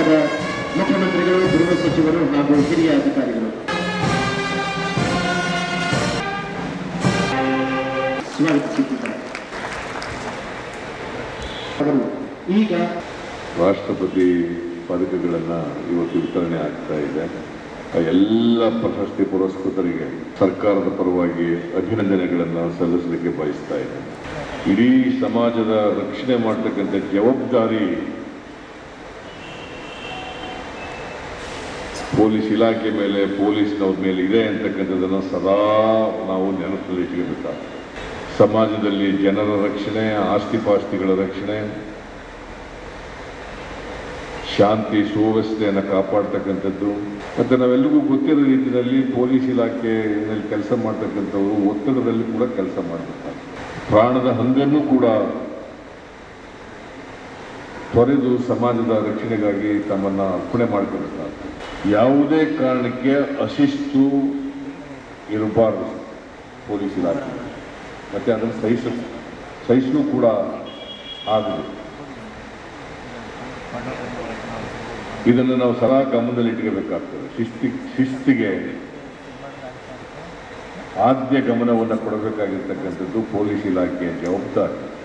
ಕರ್ನಾಟಕದ ಮುಖ್ಯಮಂತ್ರಿಗಳು, ಗೃಹ ಸಚಿವರು ಹಾಗೂ ಹಿರಿಯ ಅಧಿಕಾರಿಗಳು. ಸ್ವಾಗತಿಸುತ್ತಿದ್ದಾರೆ ಅವರು ಈಗ ರಾಷ್ಟ್ರಪತಿ ಪದಕಗಳನ್ನು ಇವತ್ತು ವಿತರಣೆ ಆಗ್ತಾ ಇದೆ. ಎಲ್ಲ ಪ್ರಶಸ್ತಿ ಪುರಸ್ಕೃತರಿಗೆ ಸರ್ಕಾರದ ಪರವಾಗಿ ಅಭಿನಂದನೆಗಳನ್ನು ಸಲ್ಲಿಸಲಿಕ್ಕೆ ಬಯಸ್ತಾ ಇದೆ. ಇಡೀ ಸಮಾಜದ ರಕ್ಷಣೆ ಮಾಡ್ತಕ್ಕಂಥ ಜವಾಬ್ದಾರಿ ಪೊಲೀಸ್ ಇಲಾಖೆ ಮೇಲೆ, ಪೊಲೀಸ್ನವ್ರ ಮೇಲೆ ಇದೆ ಅಂತಕ್ಕಂಥದ್ದನ್ನು ಸದಾ ನಾವು ನೆನಪಲ್ಲಿ ಇಟ್ಕೋಬೇಕಾಗ್ತದೆ ಸಮಾಜದಲ್ಲಿ ಜನರ ರಕ್ಷಣೆ, ಆಸ್ತಿಪಾಸ್ತಿಗಳ ರಕ್ಷಣೆ, ಶಾಂತಿ, ಸುವ್ಯವಸ್ಥೆಯನ್ನು ಕಾಪಾಡ್ತಕ್ಕಂಥದ್ದು, ಮತ್ತು ನಾವೆಲ್ಲರಿಗೂ ಗೊತ್ತಿರೋ ರೀತಿಯಲ್ಲಿ ಪೊಲೀಸ್ ಇಲಾಖೆಯಲ್ಲಿ ಕೆಲಸ ಮಾಡ್ತಕ್ಕಂಥವರು ಒತ್ತಡದಲ್ಲಿ ಕೂಡ ಕೆಲಸ ಮಾಡಬೇಕಾಗ್ತದೆ ಪ್ರಾಣದ ಹಂಗನ್ನು ಕೂಡ ತೊರೆದು ಸಮಾಜದ ರಕ್ಷಣೆಗಾಗಿ ತಮ್ಮನ್ನು ಅರ್ಪಣೆ ಮಾಡ್ಕೊಬೇಕಾಗ್ತದೆ ಯಾವುದೇ ಕಾರಣಕ್ಕೆ ಅಶಿಸ್ತು ಇರಬಾರದು ಪೊಲೀಸ್ ಇಲಾಖೆ. ಮತ್ತು ಅದನ್ನು ಸಹಿಸ, ಸಹಿಸಲು ಕೂಡ ಆಗಿದೆ. ಇದನ್ನು ನಾವು ಸದಾ ಗಮನದಲ್ಲಿ ಇಟ್ಕೋಬೇಕಾಗ್ತದೆ. ಶಿಸ್ತಿ, ಶಿಸ್ತಿಗೆ ಆದ್ಯ ಗಮನವನ್ನು ಕೊಡಬೇಕಾಗಿರ್ತಕ್ಕಂಥದ್ದು ಪೊಲೀಸ್ ಇಲಾಖೆಯ ಜವಾಬ್ದಾರಿ.